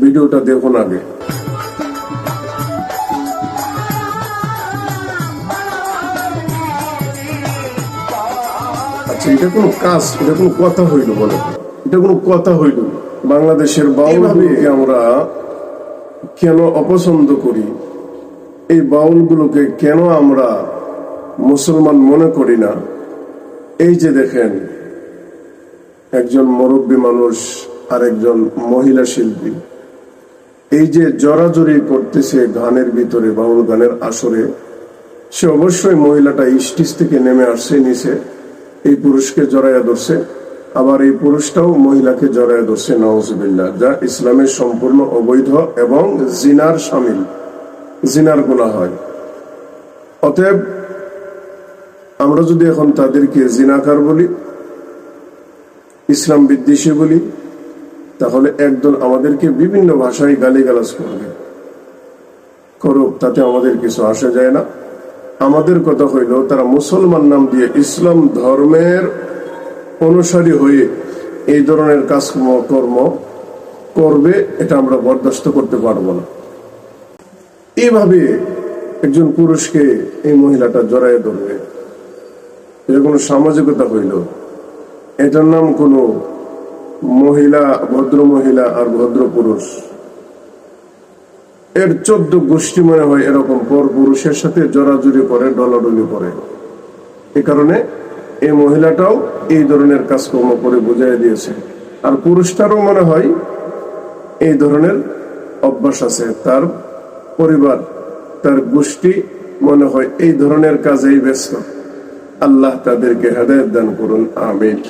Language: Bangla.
ভিডিওটা দেখুন আগে। আচ্ছা এটা কোনো কাজ এটা কোনো কথা হইল বলে। এটা কোনো কথা হইল। বাংলাদেশের বাউলভাবে আমরা কেন অপছন্দ করি? এই বাউলগুলোকে কেন আমরা মুসলমান মনে করি না? এই যে দেখেন একজন মুরব্বী মানুষ আর একজন মহিলা শিল্পী। এই যে জড়াজড়ি করতেছে গানের ভিতরে, বাউল গানের আসরে, সে অবশ্যই মহিলাটা স্টিজ থেকে নেমে আসছে, নিচে। এই পুরুষকে জড়াইয়া ধরছে। আবার এই পুরুষটাও মহিলাকে জড়াইয়া ধরছে নওয়াজবিল্লা যা ইসলামের সম্পূর্ণ অবৈধ এবং জিনার সামিল। জিনার গুণা হয়। অতএব আমরা যদি এখন তাদেরকে জিনাকার বলি, ইসলাম বিদ্বেষী বলি তাহলে একদল আমাদেরকে বিভিন্ন ভাষায় গালিগালাজ করবে। করুক, তাতে আমাদের কিছু আসে যায় না। আমাদের কথা হইল, তারা মুসলমান নাম দিয়ে ইসলাম ধর্মের অনুসারী হয়ে এই ধরনের কাজ কর্ম করবে, এটা আমরা বরদাস্ত করতে পারব না। এইভাবে একজন পুরুষকে এই মহিলাটা জড়াইয়ে ধরবে। এটা কোনো সামাজিকতা হইল। এটার নাম কোনো মহিলা, ভদ্র মহিলা আর ভদ্র পুরুষ। এর চোদ্দ গোষ্ঠী মনে হয় এরকম পর পুরুষের সাথে জড়াজড়ি করে ডলাডলি করে এ কারণে এই মহিলাটাও এই ধরনের কাজকর্ম করে বুঝাই দিয়েছে। আর পুরুষটারও মনে হয় এই ধরনের অভ্যাস আছে। তার পরিবার, তার গোষ্ঠী মনে হয় এই ধরনের কাজেই ব্যস্ত। আল্লাহ তাদেরকে হেদায়ত দান করুন, আমিন।